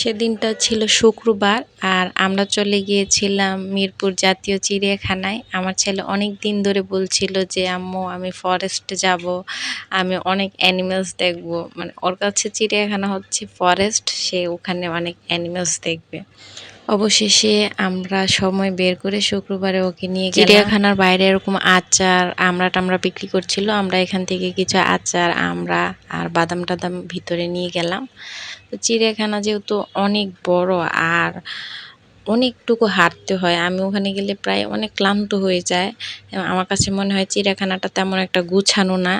সেদিনটা ছিল শুক্রবার আর আমরা চলে গিয়েছিলাম মিরপুর জাতীয় চিড়িয়াখানায়। আমার ছেলে অনেক দিন ধরে বলছিল যে, আম্মু, আমি ফরেস্টে যাব, আমি অনেক অ্যানিমেলস দেখব। মানে ওর কাছে চিড়িয়াখানা হচ্ছে ফরেস্ট সে ওখানে অনেক অ্যানিমেলস দেখবে। অবশেষে আমরা সময় বের করে শুক্রবারে ওকে নিয়ে চিড়িয়াখানার বাইরে এরকম আচার আমরা টামরা বিক্রি করছিল। আমরা এখান থেকে কিছু আচার আমরা আর বাদাম টাদাম ভিতরে নিয়ে গেলাম। তো চিড়িয়াখানা যেহেতু অনেক বড় আর অনেকটুকু হাঁটতে হয়, আমি ওখানে গেলে প্রায় অনেক ক্লান্ত হয়ে যায়। আমার কাছে মনে হয় চিড়িয়াখানাটা তেমন একটা গুছানো না।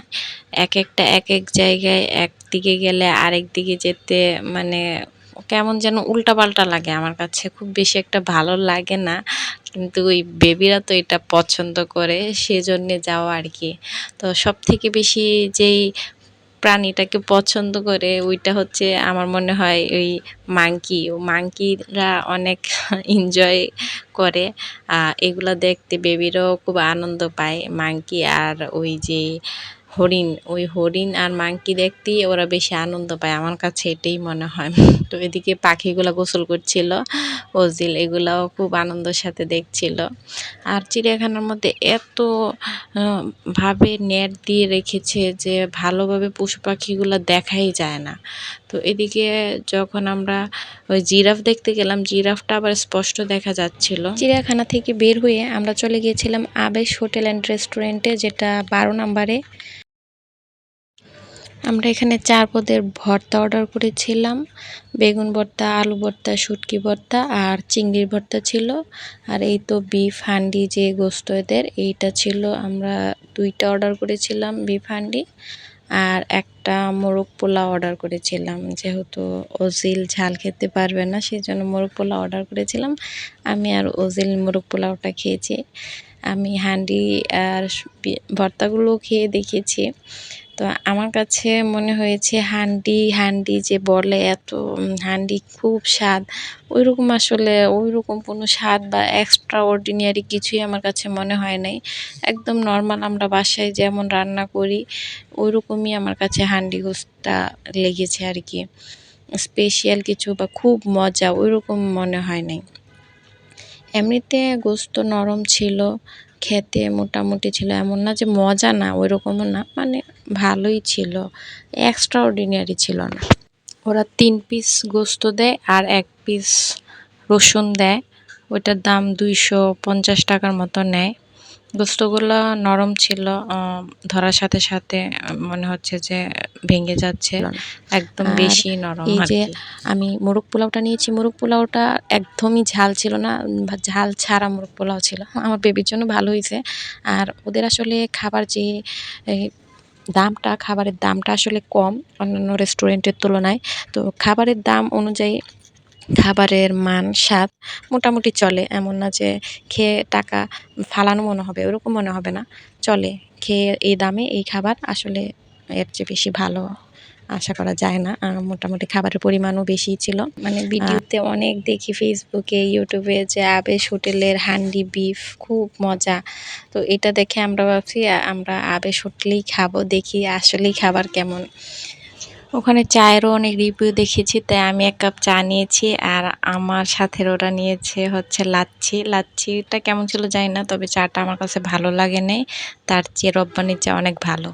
এক একটা, এক এক জায়গায় একদিকে গেলে আরেক দিকে যেতে মানে কেমন যেন উল্টাপাল্টা লাগে আমার কাছে। খুব বেশি একটা ভালো লাগে না, কিন্তু ওই বেবিরা তো এটা পছন্দ করে, সেজন্যে যাওয়া আর কি। তো সব থেকে বেশি যেই প্রাণীটাকে পছন্দ করে, ওইটা হচ্ছে আমার মনে হয় ওই মাঙ্কি ও মাংকিরা অনেক এনজয় করে। এগুলো দেখতে বেবিরাও খুব আনন্দ পায় মাঙ্কি আর ওই যে হরিণ, ওই হরিণ আর মাংকি দেখতেই ওরা বেশি আনন্দ পায়। আমার কাছে এটাই মনে হয়। তো এদিকে পাখিগুলো গোসল করছিল ওজিল এগুলাও খুব আনন্দের সাথে দেখছিল। আর চিড়িয়াখানার মধ্যে এত ভাবে নেট দিয়ে রেখেছে যে ভালোভাবে পশু পাখিগুলো দেখাই যায় না। তো এদিকে যখন আমরা ওই জিরাফ দেখতে গেলাম, জিরাফটা আবার স্পষ্ট দেখা যাচ্ছিল। চিড়িয়াখানা থেকে বের হয়ে আমরা চলে গিয়েছিলাম আবেশ হোটেল অ্যান্ড রেস্টুরেন্টে, যেটা বারো নম্বরে। আমরা এখানে চার পদের ভর্তা অর্ডার করেছিলাম। বেগুন ভর্তা, আলু ভর্তা, শুটকি ভর্তা আর চিংড়ির ভর্তা ছিল। আর এই তো বিফ হান্ডি যে গোস্ত এদের, এইটা ছিল। আমরা দুইটা অর্ডার করেছিলাম বিফ হান্ডি আর একটা মোরগ পোলাও অর্ডার করেছিলাম। যেহেতু ওজিল ঝাল খেতে পারবে না সেই জন্য মোরগ পোলাও অর্ডার করেছিলাম। আমি আর ওজিল মোরগ পোলাওটা খেয়েছি। আমি হান্ডি আর ভর্তাগুলো খেয়ে দেখেছি তো আমার কাছে মনে হয়েছে হান্ডি হান্ডি যে বলে এত হান্ডি খুব স্বাদ। ওই রকম আসলে ওই রকম কোনো স্বাদ বা এক্সট্রা অর্ডিনারি কিছুই আমার কাছে মনে হয় নাই। একদম নর্মাল আমরা বাসায় যেমন রান্না করি ওই রকমই আমার কাছে হান্ডি গোস্তা লেগেছে আর কি স্পেশাল কিছু বা খুব মজা ওই রকম মনে হয় নাই। এমনিতে গোস্ত নরম ছিল, খেতে মোটামুটি ছিল, এমন না যে মজা না ওই রকমও না মানে ভালোই ছিল এক্সট্রা অর্ডিনারি ছিল না। ওরা তিন পিস গোস্ত দেয় আর এক পিস রসুন দেয় ওইটার দাম দুইশো পঞ্চাশ টাকার মতো নেয়। গোস্তগুলো নরম ছিল ধরার সাথে সাথে মনে হচ্ছে যে ভেঙে যাচ্ছে। একদম বেশি নরম এই যে আমি মোরগ পোলাওটা নিয়েছি মোরগ পোলাওটা একদমই ঝাল ছিল না ঝাল ছাড়া মোরগ পোলাও ছিল। আমার বেবির জন্য ভালো হয়েছে। আর ওদের আসলে খাবার যে দামটা খাবারের দামটা আসলে কম অন্যান্য রেস্টুরেন্টের তুলনায়। তো খাবারের দাম অনুযায়ী খাবারের মান স্বাদ মোটামুটি চলে। এমন না যে খেয়ে টাকা ফালানো মনে হবে ওরকম মনে হবে না। চলে। খেয়ে এই দামে এই খাবার আসলে এর চেয়ে বেশি ভালো আশা করা যায় না। মোটামুটি খাবারের পরিমাণও বেশি ছিল। মানে ভিডিওতে অনেক দেখি ফেসবুকে ইউটিউবে যে আবেশ হোটেলের হান্ডি বিফ খুব মজা। তো এটা দেখে আমরা ভাবছি আমরা আবেশ হোটেলেই খাব দেখি আসলেই খাবার কেমন। ওখানে চায়েরও অনেক রিভিউ দেখেছি, তাই আমি এক কাপ চা নিয়েছি আর আমার সাথে ওরা নিয়েছে হচ্ছে লাচ্ছি। লাচ্ছিটা কেমন ছিল জানি না, তবে চাটা আমার কাছে ভালো লাগে নাই তার চেয়ে রব্বানির চা অনেক ভালো।